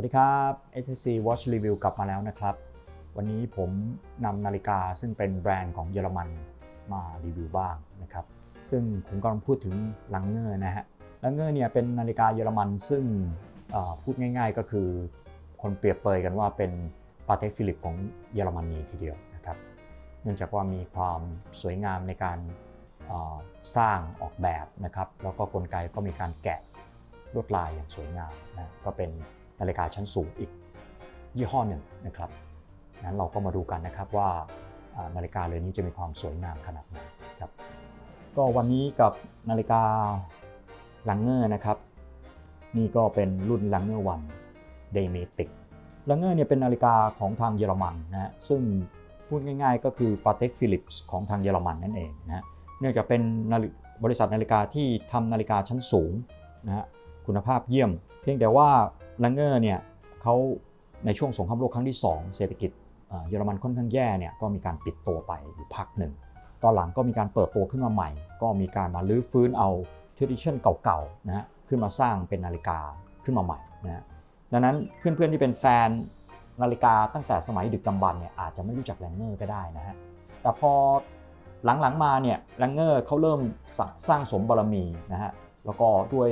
วัสดีครับ SSC Watch Review กลับมาแล้วนะครับ วันนี้ผมนำนาฬิกาซึ่งเป็นแบรนด์ของเยอรมันมารีวิวบ้างนะครับ ซึ่งผมกำลังพูดถึงลังเงอร์นะฮะลังเงอร์เนี่ยเป็นนาฬิกาเยอรมันซึ่งพูดง่ายๆก็คือคนเปรียบเปรยกันว่าเป็นปาเทฟิลิปของเยอรมนีทีเดียวนะครับ เนื่องจากว่ามีความสวยงามในการสร้างออกแบบนะครับ แล้วก็กลไกก็มีการแกะลวดลายอย่างสวยงามนะก็เป็น นาฬิกาชั้นสูงอีกยี่ห้อหนึ่งนะครับนั้นเราก็มาดูกันนะครับว่านาฬิกาเรือนนี้จะมีความสวยงามขนาดไหนครับก็วันนี้กับนาฬิกาลังเงอร์นะครับ นี่ก็เป็นรุ่นลังเงอร์วันเดเมติกลังเงอร์เนี่ยเป็นนาฬิกาของทางเยอรมันนะฮะซึ่งพูดง่ายๆ ก็คือปาเต็กฟิลิปส์ของทางเยอรมันนั่นเองนะฮะเนื่องจากเป็นบริษัทนาฬิกาที่ทำนาฬิกาชั้นสูงนะฮะคุณภาพเยี่ยม เพียงแต่ว่า ลังเงอร์เนี่ยเขาในช่วงสงครามโลกครั้งที่ 2 เศรษฐกิจเยอรมันค่อนข้างแย่เนี่ยก็มีการปิดตัวไปอยู่พักหนึ่ง ตอนหลังก็มีการเปิดตัวขึ้นมาใหม่ ก็มีการมาลื้อฟื้นเอา tradition เก่าๆนะฮะขึ้นมาสร้างเป็นนาฬิกาขึ้นมาใหม่นะฮะดังนั้นเพื่อนๆที่เป็นแฟนนาฬิกาตั้งแต่สมัยดึกดำบรรเนี่ยอาจจะไม่รู้จักแลงเงอร์ก็ได้นะฮะแต่พอหลังๆมาเนี่ยแลงเงอร์เขาเริ่มสสร้างสมบารมีนะฮะแล้วก็ด้วย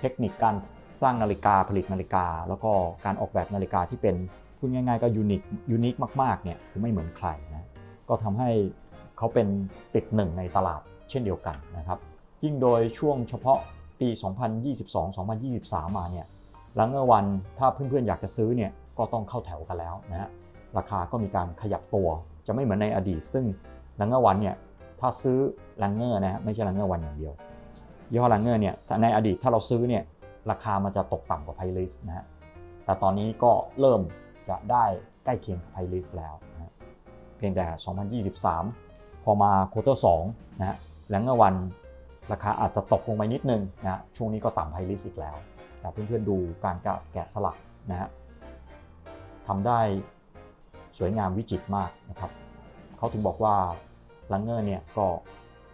เทคนิคการ สร้างนาฬิกาผลิตนาฬิกา แล้วก็การออกแบบนาฬิกาที่เป็นพูดง่ายๆก็ยูนิคยูนิคมากๆเนี่ยคือไม่เหมือนใครนะก็ทำให้เขาเป็นติดหนึ่งในตลาดเช่นเดียวกันนะครับ ยิ่งโดยช่วงเฉพาะปี 2022-2023 มาเนี่ยหลังเมื่อวันถ้าเพื่อนๆอยากจะซื้อเนี่ยก็ต้องเข้าแถวกันแล้วนะฮะราคาก็มีการขยับตัวจะไม่เหมือนในอดีต ซึ่งลังเมื่อวันเนี่ยถ้าซื้อลังเงอร์นะฮะไม่ใช่ลังเงอร์วันอย่างเดียวยี่ห้อลังเงอร์เนี่ยในอดีตถ้าเราซื้อเนี่ย ราคามันจะตกต่ำกว่าไพลิสนะฮะแต่ตอนนี้ก็เริ่มจะได้ใกล้เคียงกับไพลิสแล้วนะเพียงแต่ 2023 พอมาโคเตอร์2นะฮะแลงเงวันราคาอาจจะตกลงไปนิดนึงนะฮะช่วงนี้ก็ต่ำไฮลิสอีกแล้ว แต่เพื่อนๆดูการแกะแกะสลักนะฮะทำได้สวยงามวิจิตรมากนะครับเขาถึงบอกว่าลังเงอร์เนี่ยก็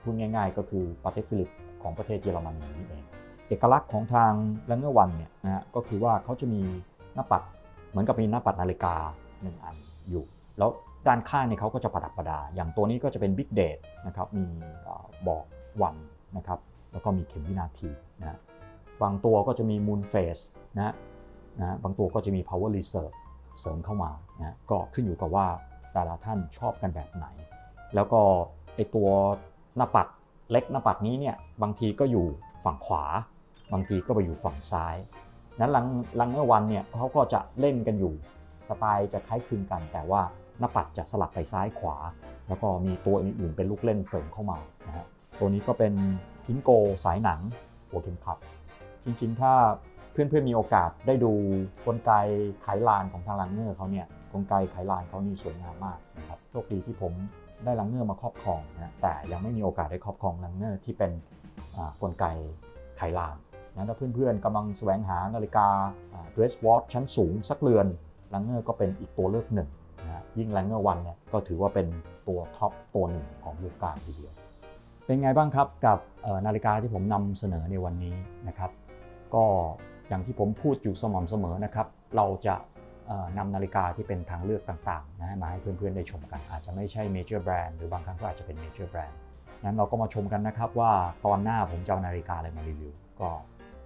พูดง่ายๆ ก็คือปาเทฟิลิปของประเทศเยอรมนีนี่เอง เอกลักษณ์ของทางลังเงอร์วันเนี่ยนะฮะก็คือว่าเขาจะมีหน้าปัดเหมือนกับมีหน้าปัดนาฬิกาหนึ่งอันอยู่ แล้วด้านข้างเนี่ยเขาก็จะประดับประดา อย่างตัวนี้ก็จะเป็น Big Date นะครับมีบอกวันนะครับแล้วก็มีเข็มวินาทีนะฮะบางตัวก็จะมี Moon Phase นะนะบางตัวก็จะมี Power Reserve เสริมเข้ามานะฮะก็ขึ้นอยู่กับว่าแต่ละท่านชอบกันแบบไหน แล้วก็ไอตัวหน้าปัดเล็กหน้าปัดนี้เนี่ยบางทีก็อยู่ฝั่งขวา บางทีก็ไปอยู่ฝั่งซ้าย นั้นหลังหลังเมื่อวันเนี่ยเขาก็จะเล่นกันอยู่ สไตล์จะคล้ายคลึงกัน แต่ว่าหน้าปัดจะสลับไปซ้ายขวา แล้วก็มีตัวอื่นๆเป็นลูกเล่นเสริมเข้ามานะฮะตัวนี้ก็เป็นพิงโกสายหนังหัวเข็มขัด จริงๆ ถ้าเพื่อนๆมีโอกาสได้ดูกลไกไขลานของทางลังเงอร์เขาเนี่ยกลไกไขลานเขานี่สวยงามมากนะครับโชคดีที่ผมได้ลังเงอร์มาครอบครองนะแต่ยังไม่มีโอกาสได้ครอบครองลังเงอร์ที่เป็นกลไกไขลาน นะถ้าเพื่อนๆกำลังแสวงหานาฬิกา dress watch ชั้นสูงสักเรือน ลังเงอร์ก็เป็นอีกตัวเลือกหนึ่งนะยิ่งลังเงอร์วันเนี่ยก็ถือว่าเป็นตัวท็อปตัวหนึ่งของวงการทีเดียว เป็นไงบ้างครับกับนาฬิกาที่ผมนำเสนอในวันนี้นะครับ ก็อย่างที่ผมพูดอยู่สม่ำเสมอนะครับ เราจะนำนาฬิกาที่เป็นทางเลือกต่างๆนะมาให้เพื่อนๆได้ชมกัน อาจจะไม่ใช่เมเจอร์แบรนด์หรือบางครั้งก็อาจจะเป็นเมเจอร์แบรนด์นั้นเราก็มาชมกันนะครับว่าตอนหน้าผมจะเอานาฬิกาอะไรมารีวิวก็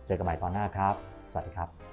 เจอกันใหม่ตอนหน้าครับ สวัสดีครับ